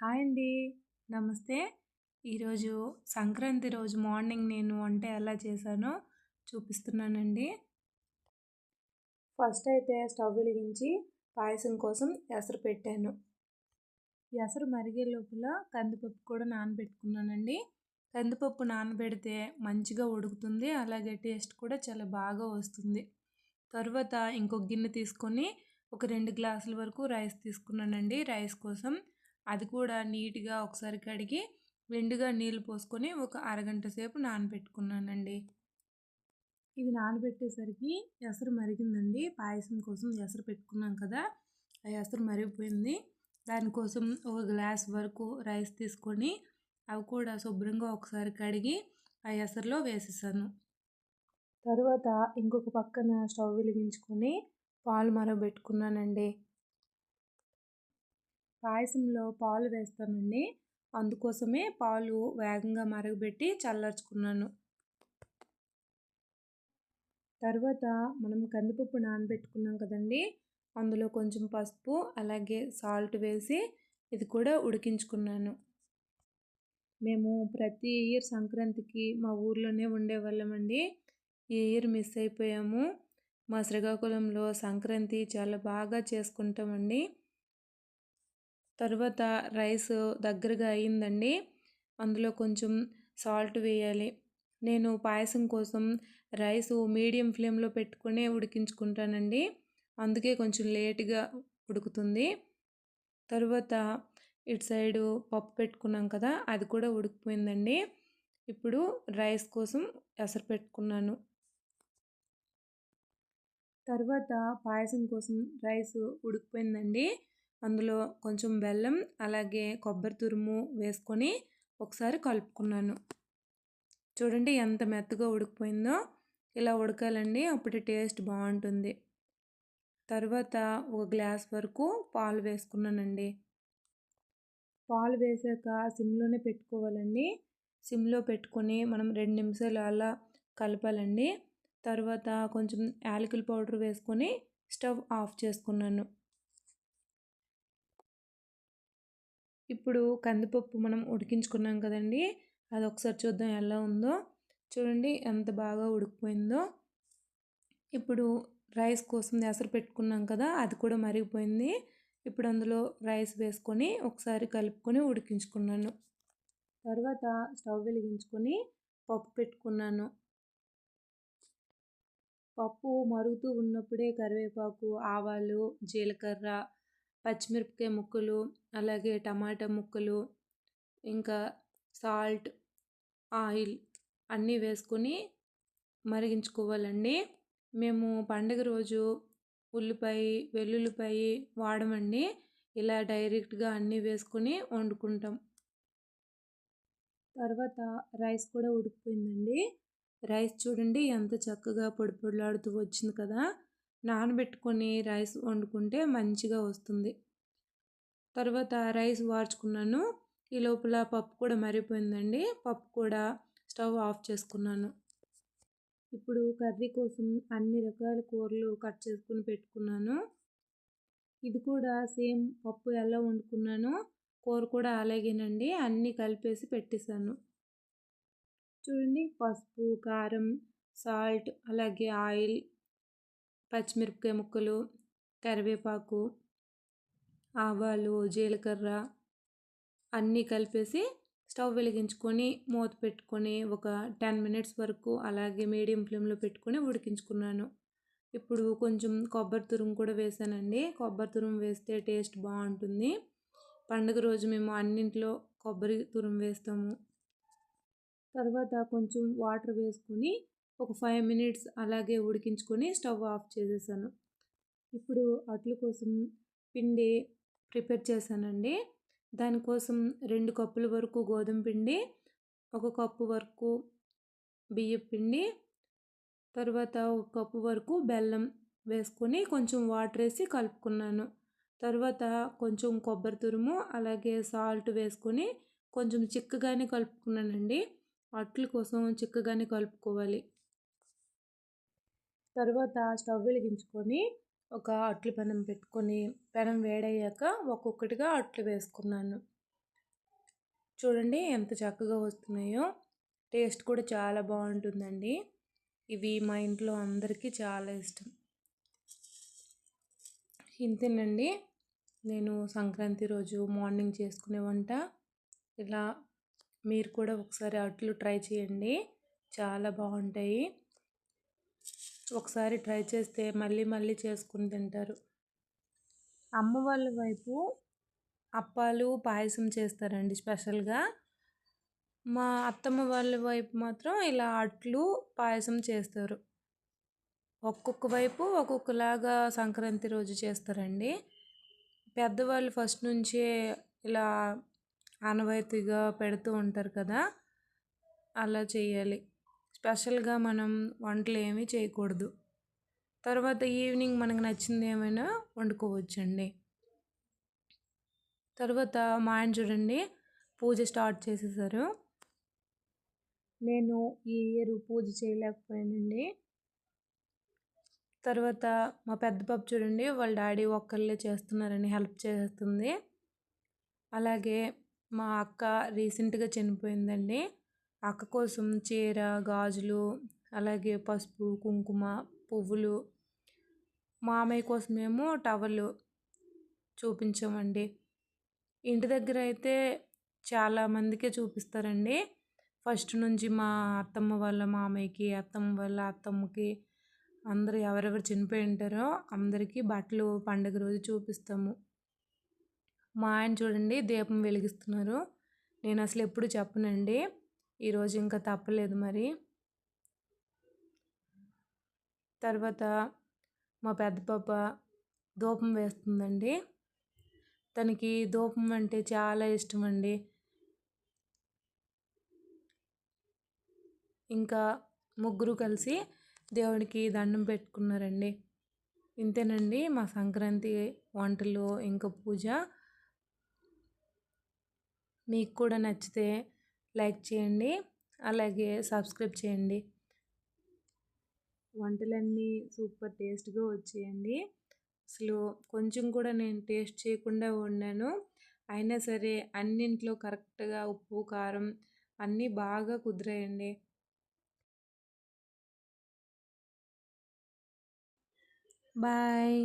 Hi అండి. నమస్తే. ఈరోజు సంక్రాంతి రోజు మార్నింగ్ నేను వంట ఎలా చేశానో చూపిస్తున్నానండి. ఫస్ట్ అయితే స్టవ్ వెలిగించి పాయసం కోసం ఎసరు పెట్టాను. ఎసరు మరిగే లోపల కందిపప్పు కూడా నానబెట్టుకున్నానండి. కందిపప్పు నానబెడితే మంచిగా ఉడుకుతుంది. అలాగే టేస్ట్ కూడా చాలా బాగా వస్తుంది. తర్వాత ఇంకొక గిన్నె తీసుకొని ఒక రెండు గ్లాసుల వరకు రైస్ తీసుకున్నానండి. రైస్ కోసం అది కూడా నీట్గా ఒకసారి కడిగి వెండిగా నీళ్ళు పోసుకొని ఒక అరగంట సేపు నానబెట్టుకున్నానండి. ఇది నానబెట్టేసరికి ఎసరు మరిగిందండి. పాయసం కోసం ఎసరు పెట్టుకున్నాం కదా ఆ ఎసరు మరిగిపోయింది. దానికోసం ఒక గ్లాస్ వరకు రైస్ తీసుకొని అవి కూడా శుభ్రంగా ఒకసారి కడిగి ఆ ఎసరులో వేసేసాను. తర్వాత ఇంకొక పక్కన స్టవ్ వెలిగించుకొని పాలు మరగబెట్టుకున్నానండి. పాయసంలో పాలు వేస్తానండి. అందుకోసమే పాలు వేగంగా మరగబెట్టి చల్లార్చుకున్నాను. తర్వాత మనం కందిపప్పు నానబెట్టుకున్నాం కదండి. అందులో కొంచెం పసుపు అలాగే సాల్ట్ వేసి ఇది కూడా ఉడికించుకున్నాను. మేము ప్రతి ఇయర్ సంక్రాంతికి మా ఊర్లోనే ఉండేవాళ్ళమండి. ఈ ఇయర్ మిస్ అయిపోయాము. మా శ్రీకాకుళంలో సంక్రాంతి చాలా బాగా చేసుకుంటామండి. తర్వాత రైస్ దగ్గరగా అయిందండి. అందులో కొంచెం సాల్ట్ వేయాలి. నేను పాయసం కోసం రైస్ మీడియం ఫ్లేమ్లో పెట్టుకునే ఉడికించుకుంటానండి. అందుకే కొంచెం లేట్గా ఉడుకుతుంది. తర్వాత ఇటు సైడు పప్పు పెట్టుకున్నాం కదా అది కూడా ఉడికిపోయిందండి. ఇప్పుడు రైస్ కోసం ఎసరు పెట్టుకున్నాను. తర్వాత పాయసం కోసం రైస్ ఉడికిపోయిందండి. అందులో కొంచెం బెల్లం అలాగే కొబ్బరి తురుము వేసుకొని ఒకసారి కలుపుకున్నాను. చూడండి ఎంత మెత్తగా ఉడికిపోయిందో. ఇలా ఉడకాలండి అప్పుడు టేస్ట్ బాగుంటుంది. తర్వాత ఒక గ్లాస్ వరకు పాలు వేసుకున్నానండి. పాలు వేసాక సిమ్లోనే పెట్టుకోవాలండి. సిమ్లో పెట్టుకొని మనం రెండు నిమిషాలు అలా కలపాలండి. తర్వాత కొంచెం యాలకుల పౌడర్ వేసుకొని స్టవ్ ఆఫ్ చేసుకున్నాను. ఇప్పుడు కందిపప్పు మనం ఉడికించుకున్నాం కదండి అది ఒకసారి చూద్దాం ఎలా ఉందో. చూడండి ఎంత బాగా ఉడికిపోయిందో. ఇప్పుడు రైస్ కోసం ఎసరు పెట్టుకున్నాం కదా అది కూడా మరిగిపోయింది. ఇప్పుడు అందులో రైస్ వేసుకొని ఒకసారి కలుపుకొని ఉడికించుకున్నాను. తర్వాత స్టవ్ వెలిగించుకొని పప్పు పెట్టుకున్నాను. పప్పు మరుగుతూ ఉన్నప్పుడే కరివేపాకు ఆవాలు జీలకర్ర పచ్చిమిరపకాయ ముక్కలు అలాగే టమాటా ముక్కలు ఇంకా సాల్ట్ ఆయిల్ అన్నీ వేసుకొని మరిగించుకోవాలండి. మేము పండుగ రోజు ఉల్లిపాయ వెల్లుల్లిపాయ వాడమండి. ఇలా డైరెక్ట్గా అన్నీ వేసుకొని వండుకుంటాం. తర్వాత రైస్ కూడా ఉడికిపోయిందండి. రైస్ చూడండి ఎంత చక్కగా పొడి పొడిలాడుతూ వచ్చింది కదా! నానబెట్టుకొని రైస్ వండుకుంటే మంచిగా వస్తుంది. తర్వాత రైస్ వార్చుకున్నాను. ఈ లోపల పప్పు కూడా మరిపోయిందండి పప్పు కూడా స్టవ్ ఆఫ్ చేసుకున్నాను. ఇప్పుడు కర్రీ కోసం అన్ని రకాల కూరలు కట్ చేసుకుని పెట్టుకున్నాను. ఇది కూడా సేమ్ పప్పు ఎలా వండుకున్నానో కూర కూడా అలాగేనండి. అన్నీ కలిపేసి పెట్టేశాను. చూడండి పసుపు కారం సాల్ట్ అలాగే ఆయిల్ పచ్చిమిరపకాయ ముక్కలు కరివేపాకు ఆవాలు జీలకర్ర అన్నీ కలిపేసి స్టవ్ వెలిగించుకొని మూత పెట్టుకొని ఒక టెన్ మినిట్స్ వరకు అలాగే మీడియం ఫ్లేమ్లో పెట్టుకొని ఉడికించుకున్నాను. ఇప్పుడు కొంచెం కొబ్బరి తురుము కూడా వేసానండి. కొబ్బరి తురుము వేస్తే టేస్ట్ బాగుంటుంది. పండుగ రోజు మేము అన్నింట్లో కొబ్బరి తురుము వేస్తాము. తర్వాత కొంచెం వాటర్ వేసుకొని ఒక ఫైవ్ మినిట్స్ అలాగే ఉడికించుకొని స్టవ్ ఆఫ్ చేసేసాను. ఇప్పుడు అట్ల కోసం పిండి ప్రిపేర్ చేశానండి. దానికోసం రెండు కప్పుల వరకు గోధుమ పిండి ఒక కప్పు వరకు బియ్యం పిండి తర్వాత ఒక కప్పు వరకు బెల్లం వేసుకొని కొంచెం వాటర్ వేసి కలుపుకున్నాను. తర్వాత కొంచెం కొబ్బరి తురుము అలాగే సాల్ట్ వేసుకొని కొంచెం చిక్కగానే కలుపుకున్నానండి. అట్ల కోసం చిక్కగానే కలుపుకోవాలి. తర్వాత స్టవ్ వెలిగించుకొని ఒక అట్లు పెనం పెట్టుకొని పెనం వేడయ్యాక ఒక్కొక్కటిగా అట్లు వేసుకున్నాను. చూడండి ఎంత చక్కగా వస్తున్నాయో. టేస్ట్ కూడా చాలా బాగుంటుందండి. ఇవి మా ఇంట్లో అందరికీ చాలా ఇష్టం. ఇంతేనండి. నేను సంక్రాంతి రోజు మార్నింగ్ చేసుకునే వంట. ఇలా మీరు కూడా ఒకసారి అట్లు ట్రై చేయండి. చాలా బాగుంటాయి. ఒకసారి ట్రై చేస్తే మళ్ళీ మళ్ళీ చేసుకుని తింటారు. అమ్మ వాళ్ళ వైపు అప్పాలు పాయసం చేస్తారండి స్పెషల్గా. మా అత్తమ్మ వాళ్ళ వైపు మాత్రం ఇలా అట్లు పాయసం చేస్తారు. ఒక్కొక్క వైపు ఒక్కొక్కలాగా సంక్రాంతి రోజు చేస్తారండి. పెద్దవాళ్ళు ఫస్ట్ నుంచే ఇలా ఆనవాయితీగా పెడుతూ ఉంటారు కదా అలా చేయాలి. స్పెషల్గా మనం వంటలు ఏమీ చేయకూడదు. తర్వాత ఈవినింగ్ మనకు నచ్చింది ఏమైనా వండుకోవచ్చండి. తర్వాత మా ఆయన చూడండి పూజ స్టార్ట్ చేసేసారు. నేను ఈ ఇయర్ పూజ చేయలేకపోయానండి. తర్వాత మా పెద్ద పాప చూడండి వాళ్ళ డాడీ ఒక్కళ్ళే చేస్తున్నారని హెల్ప్ చేస్తుంది. అలాగే మా అక్క రీసెంట్గా చనిపోయిందండి. అక్క కోసం చీర గాజులు అలాగే పసుపు కుంకుమ పువ్వులు. మామయ్య కోసమేమో టవల్ చూపించామండి. ఇంటి దగ్గర అయితే చాలా మందికే చూపిస్తారండి. ఫస్ట్ నుంచి మా అత్తమ్మ వాళ్ళ మామయ్యకి అత్తమ్మ వాళ్ళ అత్తమ్మకి అందరూ ఎవరెవరు చనిపోయి ఉంటారో అందరికీ బట్టలు పండగ రోజు చూపిస్తాము. మా ఆయన చూడండి దీపం వెలిగిస్తున్నారు. నేను అసలు ఎప్పుడు చెప్పనండి. ఈరోజు ఇంకా తప్పలేదు మరి. తర్వాత మా పెద్ద పాప ధూపం వేస్తుందండి. తనకి ధూపం అంటే చాలా ఇష్టం అండి. ఇంకా ముగ్గురు కలిసి దేవుడికి దండం పెట్టుకున్నారండి. ఇంతేనండి మా సంక్రాంతి వంటలు ఇంకా పూజ. మీకు కూడా నచ్చితే లైక్ చేయండి. అలాగే సబ్స్క్రైబ్ చేయండి. వంటలన్నీ సూపర్ టేస్ట్గా వచ్చేయండి. అసలు కొంచెం కూడా నేను టేస్ట్ చేయకుండా వండాను. అయినా సరే అన్నింట్లో కరెక్ట్గా ఉప్పు కారం అన్నీ బాగా కుదిరాయండి. బాయ్.